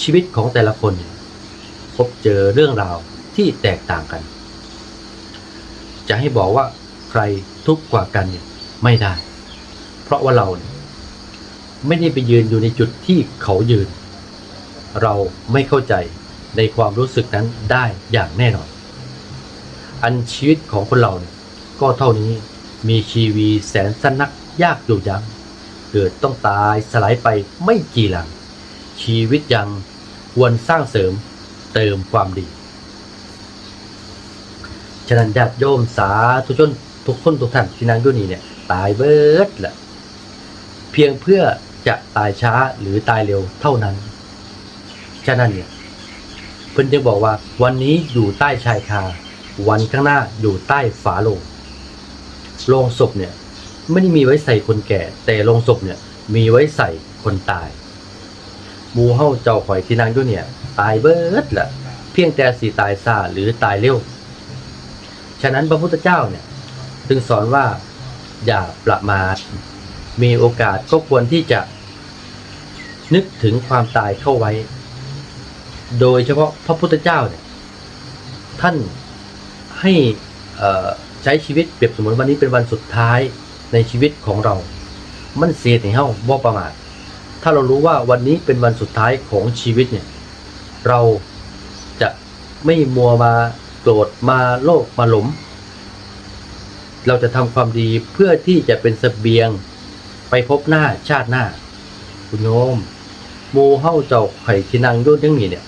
ชีวิตของแต่ละคนพบเจอเรื่องราวที่แตกต่างกัน จะให้บอกว่าใครทุกข์กว่ากันเนี่ยไม่ได้ เพราะว่าเราไม่ได้ไปยืนอยู่ในจุดที่เขายืน เราไม่เข้าใจในความรู้สึกนั้นได้อย่างแน่นอน อันชีวิตของคนเราเนี่ยก็เท่านี้มีชีวีแสนสนนักยากอยู่ยังเกิดต้องตายสลายไปไม่กี่หลัง ชีวิตยังควรสร้างเสริมเติมความดี ฉะนั้นญาติโยมสาธุชนทุกคนทุกท่านที่นั่งอยู่นี่เนี่ย ตายเบิดแหละเพียงเพื่อจะตายช้าหรือตายเร็วเท่านั้น ฉะนั้นเนี่ยเพิ่นจึงบอกว่าวันนี้อยู่ใต้ชายคา วันข้างหน้าอยู่ใต้ฝาโลงโลงศพเนี่ยไม่ได้มีไว้ใส่คนแก่ แต่โลงศพเนี่ยมีไว้ใส่คนตาย มูเฮาเจ้าข่อยที่นั่งอยู่เนี่ย ตายเบิดแหละเพียงแต่สีตายซาหรือตายเร็ว ฉะนั้นพระพุทธเจ้าเนี่ยจึงสอนว่าอย่าประมาทมีโอกาสก็ควรที่จะนึกถึงความตายเข้าไว้ โดยเฉพาะพระพุทธเจ้าเนี่ย ท่านให้ใช้ชีวิตเปรียบเสมือนวันนี้เป็นวันสุดท้ายในชีวิตของเรา มันเสียถึงเฮ้าบ่ประมาท ถ้าเรารู้ว่าวันนี้เป็นวันสุดท้ายของชีวิตเนี่ย เราจะไม่มัวมาโกรธมาโลภมาหลงเราจะทำความดีเพื่อที่จะเป็นเสบียงไปพบหน้าชาติหน้า คุณโยมหมูเฮ้าเจ้าไข่ที่นางยุ่นทั้งนี้เนี่ย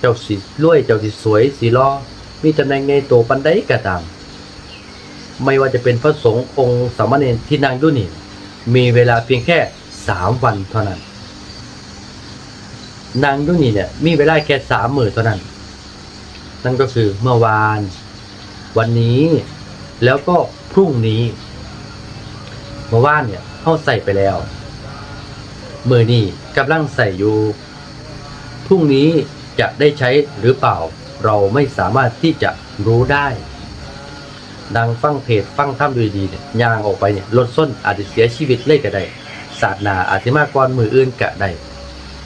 เจ้าสีรวยเจ้าสีสวยสีล้อมีตำแหน่งในโตปันไดก็ตาม ไม่ว่าจะเป็นพระสงฆ์องค์สามเณรที่นางยุ่นนี่มีเวลาเพียงแค่ สามวันเท่านั้น นางยุนี่เนี่ย มีเวลาแค่สามหมื่นเท่านั้น นั่นก็คือเมื่อวาน วันนี้ แล้วก็พรุ่งนี้เมื่อวานเนี่ยเขาใส่ไปแล้วมือนี่กำลังใส่อยู่ พรุ่งนี้จะได้ใช้หรือเปล่า เราไม่สามารถที่จะรู้ได้ดังฟังเพจฟังถ้ำดูดีเนี่ยยางออกไปเนี่ยรถส้นอาจจะเสียชีวิตเลยก็ได้ ศาสตร์หนาอาจจะมากกว่ามืออื่นก็ได้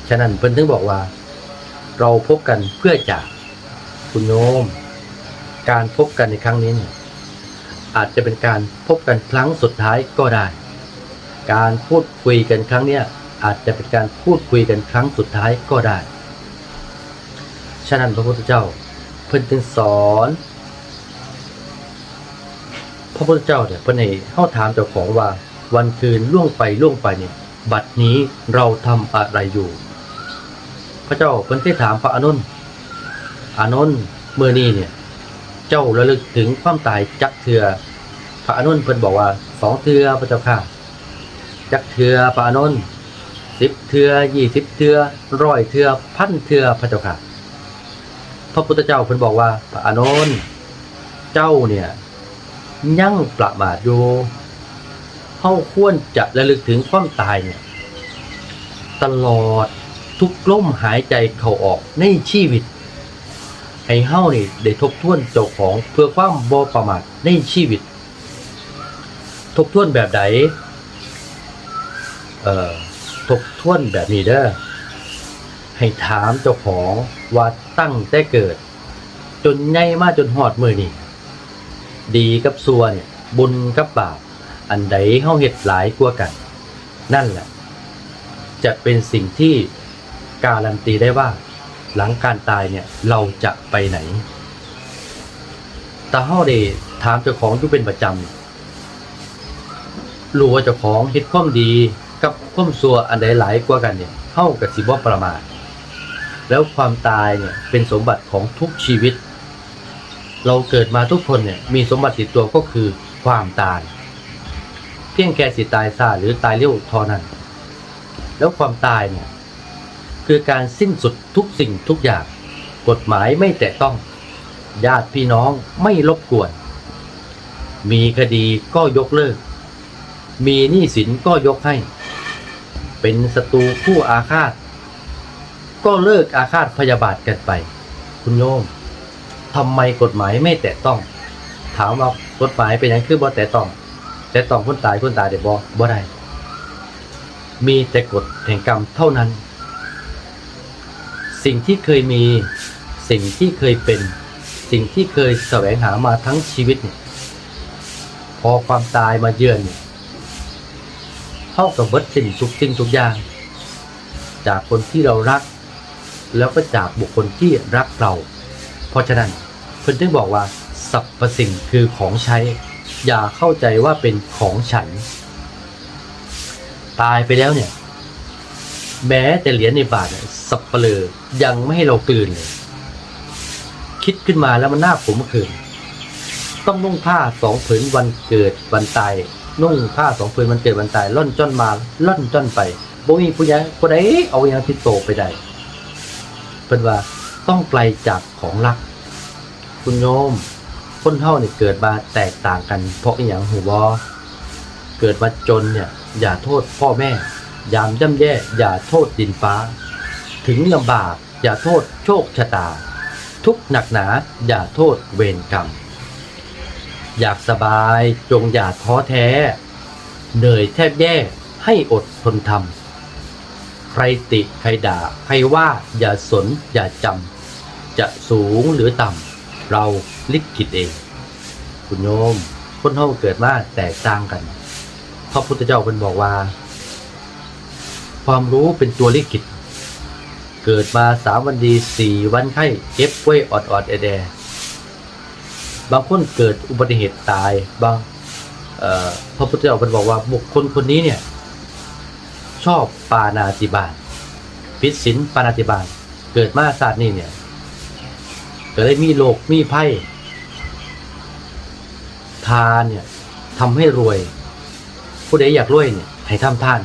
ฉะนั้นเพิ่นถึงบอกว่า เราพบกันเพื่อจากคุณโยม การพบกันในครั้งนี้เนี่ยอาจจะเป็นการพบกันครั้งสุดท้ายก็ได้ การพูดคุยกันครั้งเนี้ยอาจจะเป็นการพูดคุยกันครั้งสุดท้ายก็ได้ ฉะนั้นพระพุทธเจ้าเพิ่นจึงสอน พระพุทธเจ้าเนี่ยเพิ่นให้เฮาถามเจ้าของว่า วันคืนล่วงไปล่วงไปเนี่ยบัดนี้เราทำอะไรอยู่ พระเจ้าเพิ่นได้ถามพระอานนอานนเมื่อนี้เนี่ย เจ้าระลึกถึงความตายจักเทือพระอานนเพิ่นบอกว่าสองเทือพระเจ้าค่ะจักเทือพระอานนสิบเทือยี่สิบเทือร้อยเทือพันเทือพระเจ้าค่ะพระพุทธเจ้าเพิ่นบอกว่าพระอานนเจ้าเนี่ยยั่งประมาทอยู่ เฮาควรจะระลึกถึงความตายเนี่ยตลอดทุกลมหายใจเข้าออกในชีวิต ให้เฮานี่ได้ทบทวนเจ้าของเพื่อความบ่ประมาทในชีวิต ทบทวนแบบใดเอ่อทบทวนแบบนี้เด้อให้ถามเจ้าของว่าตั้งแต่เกิด จนใหญ่มาจนหอดมือนี่ดีกับซัวเนี่ยบุญกับบาป อันใดเฮาเฮ็ดหลายกว่ากัน นั่นแหละ จะเป็นสิ่งที่การันตีได้ว่า หลังการตายเนี่ยเราจะไปไหนแต่เฮาได้ถามเจ้าของอยู่เป็นประจำรู้ว่าเจ้าของเฮ็ดความดีกับความซัวอันใดหลายกว่ากันเนี่ยเฮากับสิบ่ประมาทแล้วความตายเนี่ยเป็นสมบัติของทุกชีวิต เราเกิดมาทุกคนเนี่ยมีสมบัติติดตัวก็คือความตาย พียงแค่สิตายซาหรือตายเร็วเท่านั้น แล้วความตายเนี่ย คือการสิ้นสุดทุกสิ่งทุกอย่าง กฎหมายไม่แตะต้อง ญาติพี่น้องไม่รบกวน มีคดีก็ยกเลิก มีหนี้สินก็ยกให้ เป็นศัตรูผู้อาฆาต ก็เลิกอาฆาตพยาบาทกันไป คุณโยมทำไมกฎหมายไม่แตะต้อง ถามว่ากฎหมายเป็นอย่างคือบ่แตะต้อง แต่ต้องคนตายคนตายเดี๋ยวบ่บ่ได้มีแต่กฎแห่งกรรมเท่านั้น สิ่งที่เคยมีสิ่งที่เคยเป็น สิ่งที่เคยแสวงหามาทั้งชีวิตเนี่ยพอความตายมาเยือนเนี่ยเท่ากับเบิดสิ่งทุกสิ่งทุกอย่าง จากคนที่เรารัก แล้วก็จากบุคคลที่รักเรา เพราะฉะนั้นเพิ่นถึงบอกว่าสรรพสิ่งคือของใช้ อย่าเข้าใจว่าเป็นของฉัน ตายไปแล้วเนี่ย แม้แต่เหรียญในบาทสับเปลือยังไม่ให้เราตื่นเลย คิดขึ้นมาแล้วมันน่าขมขื่นต้องนุ่งผ้าสองผืนวันเกิดวันตายนุ่งผ้าสองผืนวันเกิดวันตายล่อนจ้อนมาล่อนจ้อนไปบ่มีผู้ใหญ่ผู้ใดเอาอย่างที่โตไปได้เป็นว่าต้องไกลจากของรัก คุณโยม คนเฮาเนี่ยเกิดมาแตกต่างกัน เพราะอหย่างหูบอเกิดมาจนเนี่ยอย่าโทษพ่อแม่ ยามย่ำแย่อย่าโทษดินฟ้า ถึงลำบากอย่าโทษโชคชะตา ทุกหนักหนาอย่าโทษเวรกรรม อยากสบายจงอย่าท้อแท้ เหนื่อยแทบแย่ให้อดทนทำใครติใครด่าใครว่าอย่าสนอย่าจำจะสูงหรือต่ำเรา ลิขิตเอง คุณโยม คนเฮาเกิดมาแตกต่างกันพระพุทธเจ้าเป็นบอกว่า ความรู้เป็นตัวลิขิตเกิดมาสามวันดีสี่วันไข้เก็บไว้ออดออดแอแดบางคนเกิดอุบัติเหตุตายบางพระพุทธเจ้าเป็นบอกว่าบุคคลคนนี้เนี่ย ชอบปานาติบาตพิสินปานาติบาตเกิดมาศาสตร์นี่เนี่ยก็เลยมีโลกมีไพ่ ทานเนี่ยทำให้รวย ผู้ใดอยากรวยเนี่ยให้ทำทาน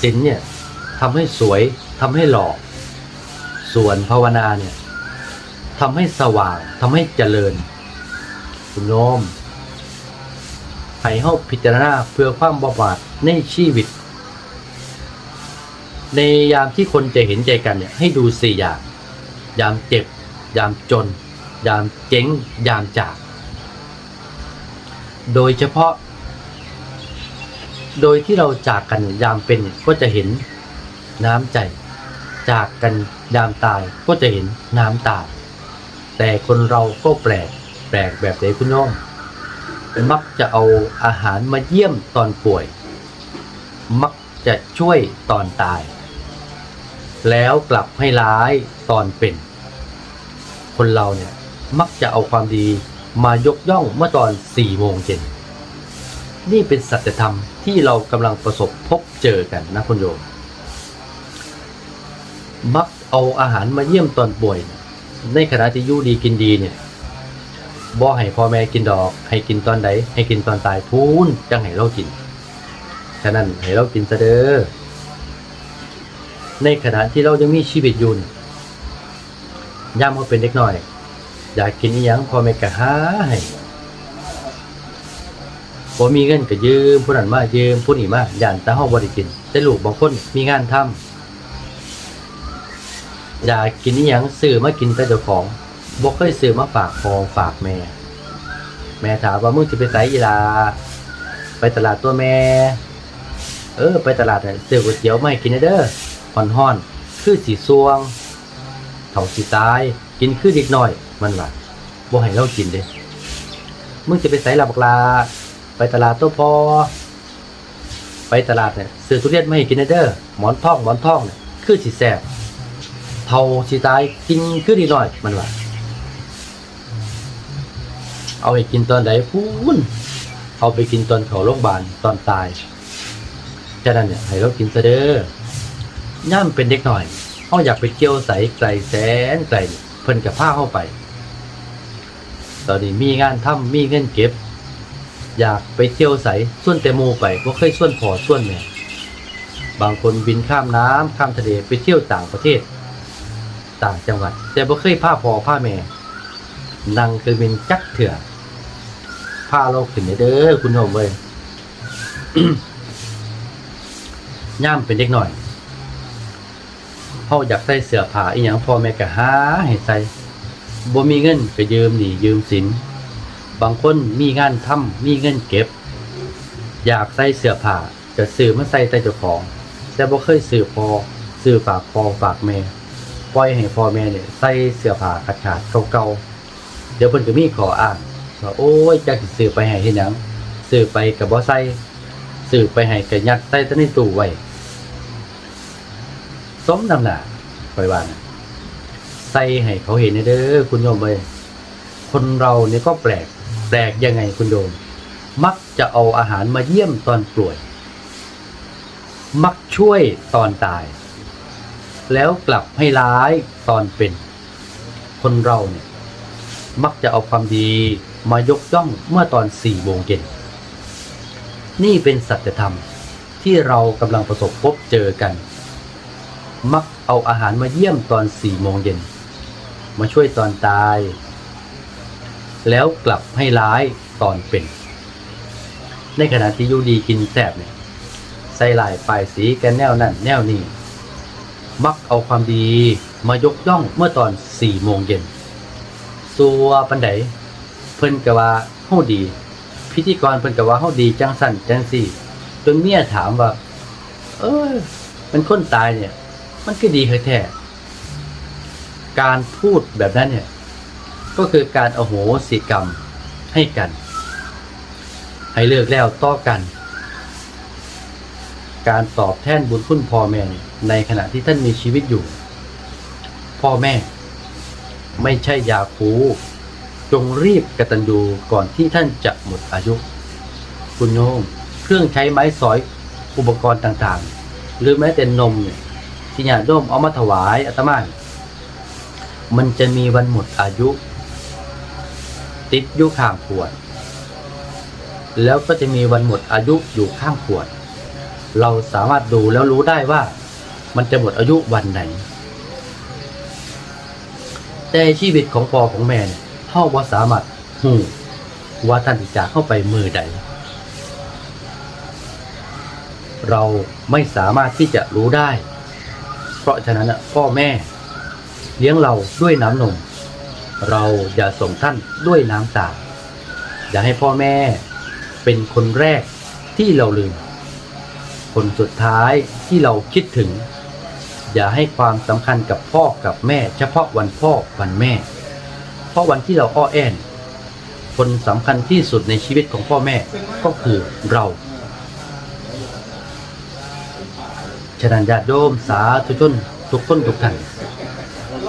ศีลเนี่ยทำให้สวยทำให้หล่อส่วนภาวนาเนี่ยทำให้สว่างทำให้เจริญคุณโยมให้เฮาพิจารณาเพื่อความบำบัดในชีวิต ในยามที่คนจะเห็นใจกันเนี่ยให้ดูสี่อย่าง ยามเจ็บ ยามจน ยามเจ๊ง ยามจาก โดยเฉพาะ โดยที่เราจากกันยามเป็นก็จะเห็นน้ำใจ จากกันยามตายก็จะเห็นน้ำตา แต่คนเราก็แปลกแปลกแบบไหนคุณน้องมักจะเอาอาหารมาเยี่ยมตอนป่วย มักจะช่วยตอนตาย แล้วกลับให้ร้ายตอนเป็น คนเราเนี่ยมักจะเอาความดี มายกย่องเมื่อตอนสี่โมงเย็น นี่เป็นสัจธรรมที่เรากำลังประสบพบเจอกันนะคุณโยม มักเอาอาหารมาเยี่ยมตอนป่วย ในขณะที่ยู่ดีกินดีเนี่ยบ่ให้พ่อแม่กินดอก ให้กินตอนใดให้กินตอนตายพูนจังให้เรากิน ฉะนั้นให้เรากินซะเด้อ ในขณะที่เรายังมีชีวิตอยู่นี่ย่ามเขาเป็นเด็กน้อย อยากกินอยังพ่อแม่ก็หาให้บ่มีเงินก็ยืมผู้นั้นมายืมผู้นี้มาย่านตาเฮาบ่ได้กิน แต่ลูกบางคนมีงานทำอยากกินอยังซื้อมากินแต่เจ้าของบ่เคยซื้อมาฝากพ่อฝากแม่ แม่ถามว่ามึงสิไปไสอีลาไปตลาดตัวแม่ เออ ไปตลาดซื้อก๋วยเตี๋ยวมาให้กินเด้อฮ้อนๆคือสีซวงเฒ่าสิตาย กินคือเด็กหน้อย มันว่าบ่ให้เรากินเด้มึงจะไปไสล่ะบักลา ไปตลาดตัวพอ ไปตลาดเนี่ยซื้อทุเรียนมาให้กินเด้อหมอนทองหมอนทองเนี่ยคือสิแซ่บเฒ่าสิตายกินคือเด็กหน้อย มันว่าเอาไปกินตอนไหนพูนเอาไปกินตอนเขาโรงพยาบาลตอนตายฉะนั้นเนี่ยให้เรากินซะเด้อย่ามเป็นเด็กหน่อยเขาอยากไปเที่ยวใสไกลแสนไกลนี่ พิ่นกับผ้าเข้าไป ตอนนี้มีงานทำมีเงินเก็บ อยากไปเที่ยวใสส่วนแต่หมูไปบ่เคยส่วนพอส่วนแม่บางคนบินข้ามน้ำข้ามทะเลไปเที่ยวต่างประเทศ ต่างจังหวัด แต่บ่เคยพาพ่อพาแม่นั่งเครื่องบินจักเถื่อพาเราขึ้นเด้อคุณโยมเว้ยย่ามเป็นเด็กหน่อย เฮาอยากใส่เสื้อผ้าอีหยังพ่อแม่ก็หาให้ใส่บ่มีเงินก็ยืมหนี้ยืมสิน บางคนมีงานทำมีเงินเก็บ อยากใส่เสื้อผ้าก็ซื้อมาใส่แต่เจ้าของ แต่บ่เคยซื้อพอซื้อฝากพอฝากแม่ปล่อยให้พ่อแม่เนี่ยใส่เสื้อผ้าขาดขาดเก่าๆเดี๋ยวเพิ่นก็มีขออ้างว่าโอ้ยจักสิซื้อไปให้เฮ็ดหยังซื้อไปก็บ่ใส่ซื้อไปให้ก็ยัดใส่แต่ในตู้ไว้ สมน้ำหนาข่อยวานะใส่ให้เขาเห็นเด้อคุณโยมเอ้ยคนเราเนี่ยก็แปลก แปลกยังไงคุณโยม มักจะเอาอาหารมาเยี่ยมตอนป่วย มักช่วยตอนตาย แล้วกลับให้ร้ายตอนเป็น คนเราเนี่ย มักจะเอาความดีมายกย่องเมื่อตอนสี่โมงเย็นนี่เป็นสัจธรรมที่เรากำลังประสบพบเจอกัน มักเอาอาหารมาเยี่ยมตอนสี่โมงเย็น มาช่วยตอนตาย แล้วกลับให้ร้ายตอนเป็น ในขณะที่อยูดีกินแสบเนี่ยใส่หลายป้ายสีกันแนวนั่นแนวนี้ มักเอาความดีมายกย่องเมื่อตอนสี่โมงเย็นสัวปันไดเพิ่นกะว่าเฮาดี พิธีกรเพิ่นกะว่าเฮาดีจังสั่นจังสี่จนเมียถามว่า เออมันคนตายเนี่ย มันก็ดีแท้ๆการพูดแบบนั้นเนี่ย ก็คือการอโหสิกรรมให้กัน ให้เลิกแล้วต่อกัน การตอบแทนบุญคุณพ่อแม่ในขณะที่ท่านมีชีวิตอยู่ พ่อแม่ ไม่ใช่ยาคูจงรีบกระตัญญูก่อนที่ท่านจะหมดอายุ คุณโยมเครื่องใช้ไม้สอยอุปกรณ์ต่างๆ หรือแม้แต่นมเนี่ย ที่ญาติโยมเอามาถวายอาตมามันจะมีวันหมดอายุ ติดอยู่ข้างขวด แล้วก็จะมีวันหมดอายุอยู่ข้างขวด เราสามารถดูแล้วรู้ได้ว่า มันจะหมดอายุวันไหน แต่ชีวิตของพ่อของแม่เนี่ยเฮาบ่สามารถหูว่าท่านจากเข้าไปมือใด เราไม่สามารถที่จะรู้ได้ เพราะฉะนั้นพ่อแม่เลี้ยงเราด้วยน้ำนม เราอย่าส่งท่านด้วยน้ำตา อย่าให้พ่อแม่เป็นคนแรกที่เราลืม คนสุดท้ายที่เราคิดถึง อย่าให้ความสำคัญกับพ่อกับแม่ เฉพาะวันพ่อวันแม่ เพราะวันที่เราอ้อแอนคนสำคัญที่สุดในชีวิตของพ่อแม่ก็คือเรา ฉะนั้นญาติโยมสาธุชนทุกคนทุกท่าน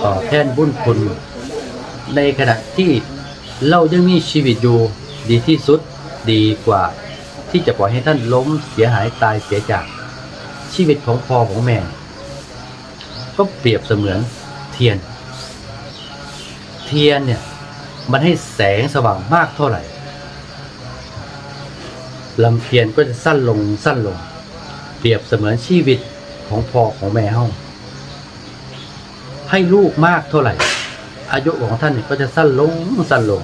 ตอแทนบุญคุณในขณะที่เรายังมีชีวิตอยู่ดีที่สุดดีกว่า ที่จะปล่อยให้ท่านล้มเสียหายตายเสียจากชีวิตของพ่อของแม่ ก็เปรียบเสมือนเทียน เทียนเนี่ยมันให้แสงสว่างมากเท่าไหร่ลำเทียนก็จะสั้นลงสั้นลง เปรียบเสมือนชีวิต ของพ่อของแม่เฮาให้ลูกมากเท่าไหร่ อายุของท่านก็จะสั้นลงสั้นลง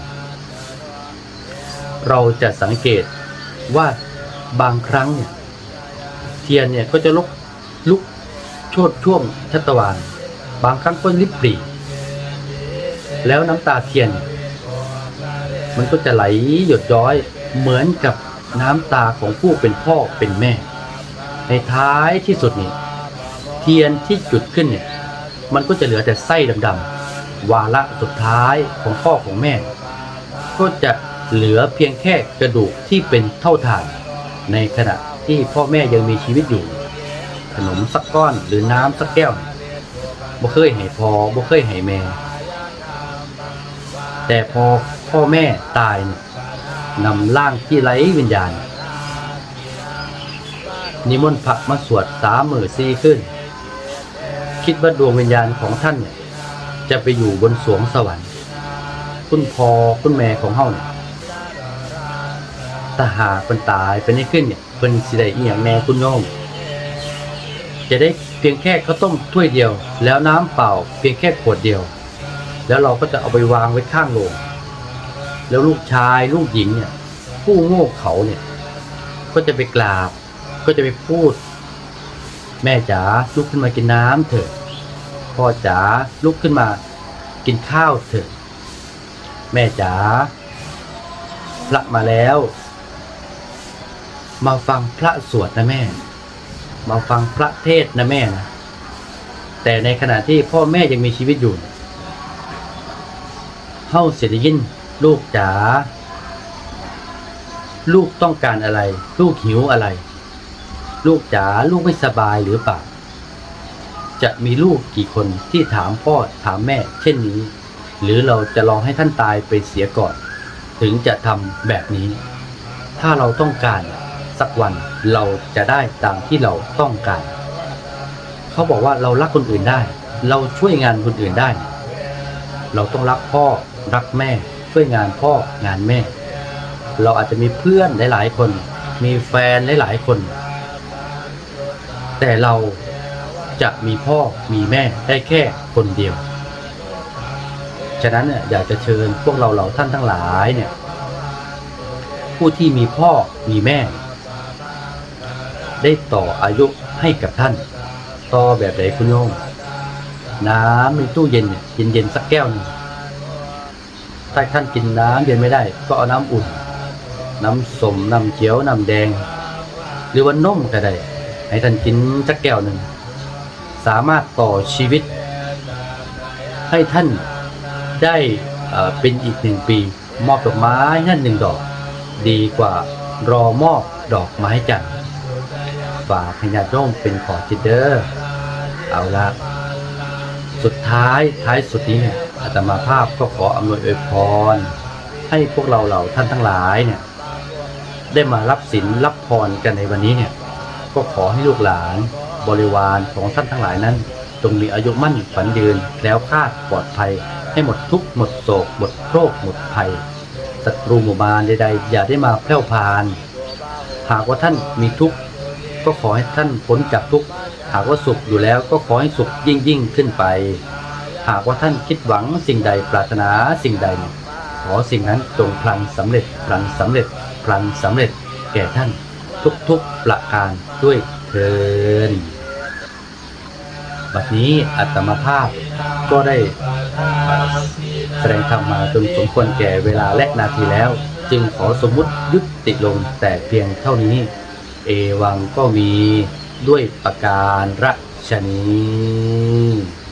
เราจะสังเกตว่าบางครั้งเนี่ยเทียนเนี่ยก็จะลุกลุกชดช่วงชัตวานบางครั้งก็ริบปรีแล้วน้ำตาเทียน มันก็จะไหลหยดย้อยเหมือนกับน้ำตาของผู้เป็นพ่อเป็นแม่ ในท้ายที่สุดนี่ เทียนที่จุดขึ้นเนี่ยมันก็จะเหลือแต่ไส้ดำๆวาระสุดท้ายของพ่อของแม่ ก็จะเหลือเพียงแค่กระดูกที่เป็นเท่าฐาน ในขณะที่พ่อแม่ยังมีชีวิตอยู่ ขนมสักก้อนหรือน้ำสักแก้วบ่เคยให้พอบ่เคยให้แม่ แต่พอพ่อแม่ตายเนี่ยนำร่างที่ไร้วิญญาณ นิมนต์พระมาสวดสามมือซีขึ้น คิดว่าดวงวิญญาณของท่านเนี่ยจะไปอยู่บนสวงสวรรค์ คุณพ่อคุณแม่ของเฮาเนี่ยถ้าหากเป็นตายเป็นให้ขึ้นเนี่ยเป็นสิได้อีหยังแน่คุณโยมจะได้เพียงแค่ข้าวต้มถ้วยเดียว แล้วน้ำเปล่า เพียงแค่ขวดเดียว แล้วเราก็จะเอาไปวางไว้ข้างโรงแล้วลูกชายลูกหญิงเนี่ย ผู้โง่เขาเนี่ย ก็จะไปกราบ ก็จะไปพูด แม่จ๋าลุกขึ้นมากินน้ำเถอะ พ่อจ๋าลุกขึ้นมากินข้าวเถอะ แม่จ๋าพระมาแล้ว มาฟังพระสวดนะแม่ มาฟังพระเทศนะแม่นะแต่ในขณะที่พ่อแม่ยังมีชีวิตอยู่เฮาเสียดยินลูกจ๋าลูกต้องการอะไร ลูกหิวอะไร ลูกจ๋าลูกไม่สบายหรือเปล่า จะมีลูกกี่คนที่ถามพ่อถามแม่ เช่นนี้ หรือเราจะลองให้ท่านตายไปเสียก่อน ถึงจะทำแบบนี้ ถ้าเราต้องการสักวันเราจะได้ตามที่เราต้องการ เขาบอกว่าเรารักคนอื่นได้ เราช่วยงานคนอื่นได้ เราต้องรักพ่อรักแม่ ช่วยงานพ่องานแม่ เราอาจจะมีเพื่อนหลาย ๆ คน มีแฟนหลาย ๆ คน แต่เราจะมีพ่อมีแม่ได้แค่คนเดียว ฉะนั้นเนี่ยอยากจะเชิญพวกเราเราท่านทั้งหลายเนี่ย ผู้ที่มีพ่อมีแม่ ได้ต่ออายุให้กับท่าน ต่อแบบไหนคุณโยมน้ำในตู้เย็นเนี่ยเย็นๆสักแก้วหนึงถ้าท่านกินน้ำเย็นไม่ได้ ก็เอาน้ำอุ่น น้ำสมน้ำเขียวน้ำแดง หรือว่านมก็ได้ ให้ท่านกินสักแก้วหนึ่ง สามารถต่อชีวิต ให้ท่านได้เป็นอีกหนึ่งปี มอบดอกไม้ท่านหนึ่งดอก ดีกว่ารอมอบดอกไม้จันฝากให้ญาติโยมเป็นขอจิตเดอร์เอาละสุดท้ายท้ายสุดนี้เนี่ยอาตมาภาพก็ขออำนวยอวยพร ให้พวกเราเหล่าท่านทั้งหลายเนี่ยได้มารับศีลรับพรกันในวันนี้เนี่ย ก็ขอให้ลูกหลาน บริวารของท่านทั้งหลายนั้นจงมีอายุมั่นฝันยืนแล้วคาดปลอดภัย ให้หมดทุกข์หมดโศกหมดโรคหมดภัยศัตรูหมู่มารใดๆ อย่าได้มาแพร่พาน หากว่าท่านมีทุกข์ก็ขอให้ท่านพ้นจากทุกข์หากว่าสุขอยู่แล้วก็ขอให้สุขยิ่งยิ่งขึ้นไป หากว่าท่านคิดหวังสิ่งใดปรารถนาสิ่งใด ขอสิ่งนั้นจงพลันสำเร็จพลันสำเร็จพลันสำเร็จแก่ท่าน ทุกๆประการด้วยเทินบัดนี้อัตมาภาพก็ได้แสดงธรรมมาจนสมควรแก่เวลาและนาทีแล้ว จึงขอสมมุติยุติลงแต่เพียงเท่านี้ เอวังก็มีด้วยประการรชนี้